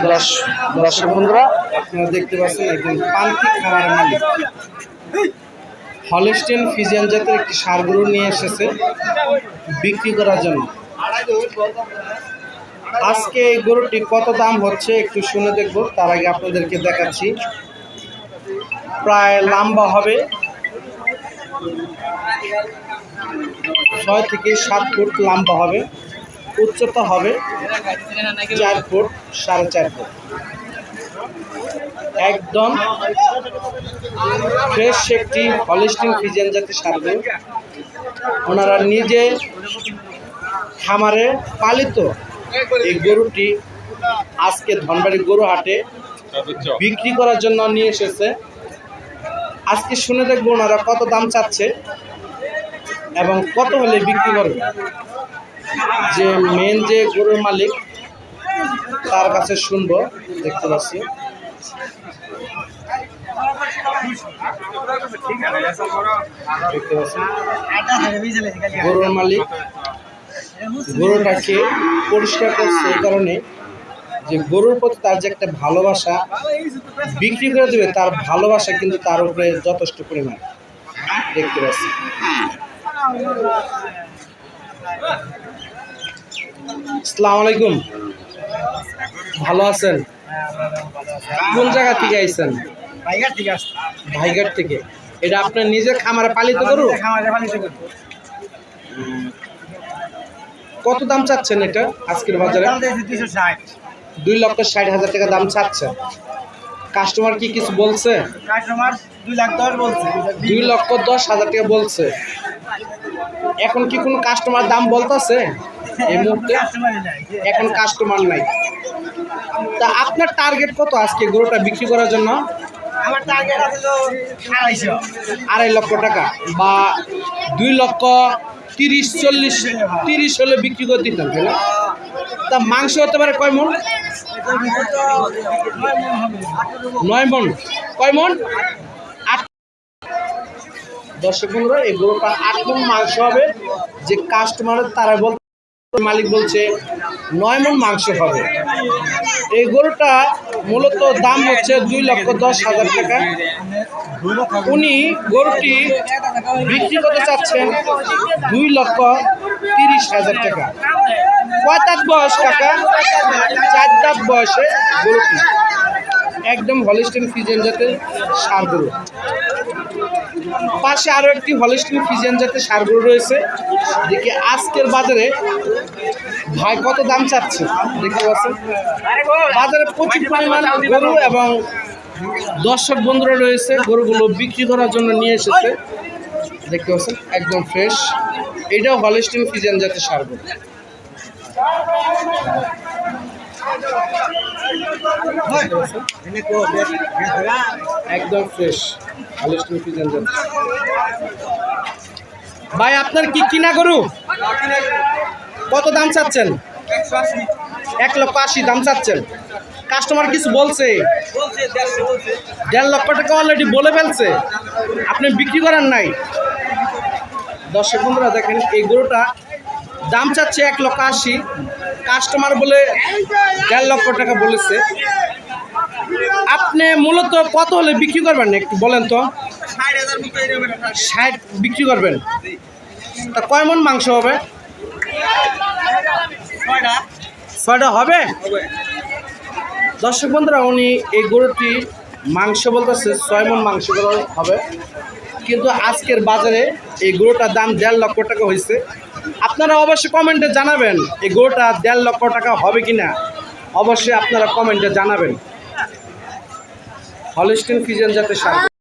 দর্শ- দর্শক বন্ধুরা, আপনারা দেখতে পাচ্ছেন একজন প্রান্তিক খামারের মালিক। হলিস্টেন ফিজিয়ান জাতের একটি সার গরু নিয়ে এসেছে বিক্রি করার জন্য। আজকে এই গরুটি কত দাম হচ্ছে একটু শুনে দেখব, তার আগে আপনাদেরকে দেখাচ্ছি। প্রায় লম্বা হবে। ছয় থেকে সাত ফুট লম্বা হবে। উচ্চতা হবে চার ফুট, সাড়ে চার ফুট। একদম ফ্রেশ একটি হলিস্টিং ফিজিয়ান জাতের সারবে। ওনারা নিজে খামারে পালিত এই গরুটি আজকে ধনবাড়ি গরু হাটে বিক্রি করার জন্য নিয়ে এসেছে। আজকে শুনে দেখব ওনারা কত দাম চাচ্ছে এবং কত হলে বিক্রি করবে। যে মেন যে গরুর মালিক, তার কাছে শুনব, দেখতে পাচ্ছি। দেখতে পাচ্ছি। গরুর মালিক গরুটাকে পরিষ্কার করছে এই কারণে যে গরুর প্রতি তার যে একটা ভালোবাসা বিক্রি করে দেবে, তার ভালোবাসা কিন্তু তার উপরে যথেষ্ট পরিমাণ। দেখতে পাচ্ছি। আসসালামু আলাইকুম। ভালো আছেন? কোন জায়গা থেকে আইছেন? ভাইঘাট থেকে এটা আপনার নিজের খামারে পালিত গরু? কত দাম চাচ্ছেন এটা আজকের বাজারে? দুই লক্ষ ষাট হাজার টাকা দাম চাচ্ছে। কাস্টমার কি কিছু বলছে। দুই লক্ষ দশ হাজার টাকা বলছে। এখন কি কোনো কাস্টমার দাম বলতেছে? এই মুহূর্তে এখন কাস্টমার নাই। তা আপনার টার্গেট কত আজকে গরুটা বিক্রি করার জন্য? আমার টার্গেট আছে আড়াই লক্ষ টাকা বা দুই লক্ষ তিরিশ চল্লিশ তিরিশ হলে বিক্রি করে দিতেন তাই না? তা মাংস হতে পারে কয় মন? নয় মন। কয় মন? আট দর্শক বন্ধুরা এই গরুটা আট মন মাংস হবে। যে কাস্টমারের তারা বল মালিক বলছে, নয় মন মাংস হবে। এই গরুটা মূলত দাম হচ্ছে দুই লক্ষ দশ হাজার টাকা। উনি গরুটি বিক্রি করতে চাচ্ছেন দুই লক্ষ তিরিশ হাজার টাকা। কয় বয়স কাকা? চার বয়সে গরুটি। একদম হলিস্টিন ফিজেন জাতের সার গরু। পাশে আরও একটি হলিস্টিন ফিজেন জাতের সার গরু রয়েছে। দেখি আজকের বাজারে ভাই কত দাম চাচ্ছে? দেখতে পাচ্ছেন? বাজারে প্রচুর পরিমাণ গরু এবং দর্শক বন্ধুরা রয়েছে, গরুগুলো বিক্রি করার জন্য নিয়ে এসেছে। দেখতে পাচ্ছেন, একদম ফ্রেশ এটাও হলিস্টিন ফিজেন জাতের সার গরু দেখতে পাচ্ছেন? একদম ফ্রেশ ভাই আপনার কি কিনা গরু? কত দাম চাচ্ছেন? এক লক্ষ আশি দাম চাচ্ছেন। কাস্টমার কিছু বলছে? দেড় লক্ষ টাকা অলরেডি বলে ফেলছে। আপনি বিক্রি করেন নাই। দর্শক বন্ধুরা দেখেন এই গরুটা দাম চাচ্ছে এক লক্ষ আশি। কাস্টমার বলে দেড় লক্ষ টাকা বলেছে। আপনি মূলত কত হলে বিক্রি করবেন একটু বলেন তো? ষাট বিক্রি করবেন। তা কয় মন মাংস হবে? ছয়টা হবে? দর্শক বন্ধুরা, উনি এই গরুটি মাংস বলতেছে, ছয় মন মাংস হবে। কিন্তু আজকের বাজারে এই গরুটার দাম দেড় লক্ষ টাকা হয়েছে। আপনারা অবশ্যই কমেন্টে জানাবেন, এই গরুটা দেড় লক্ষ টাকা হবে কি না অবশ্যই আপনারা কমেন্টে জানাবেন। হলিস্টিন ফিজেন যাতে সার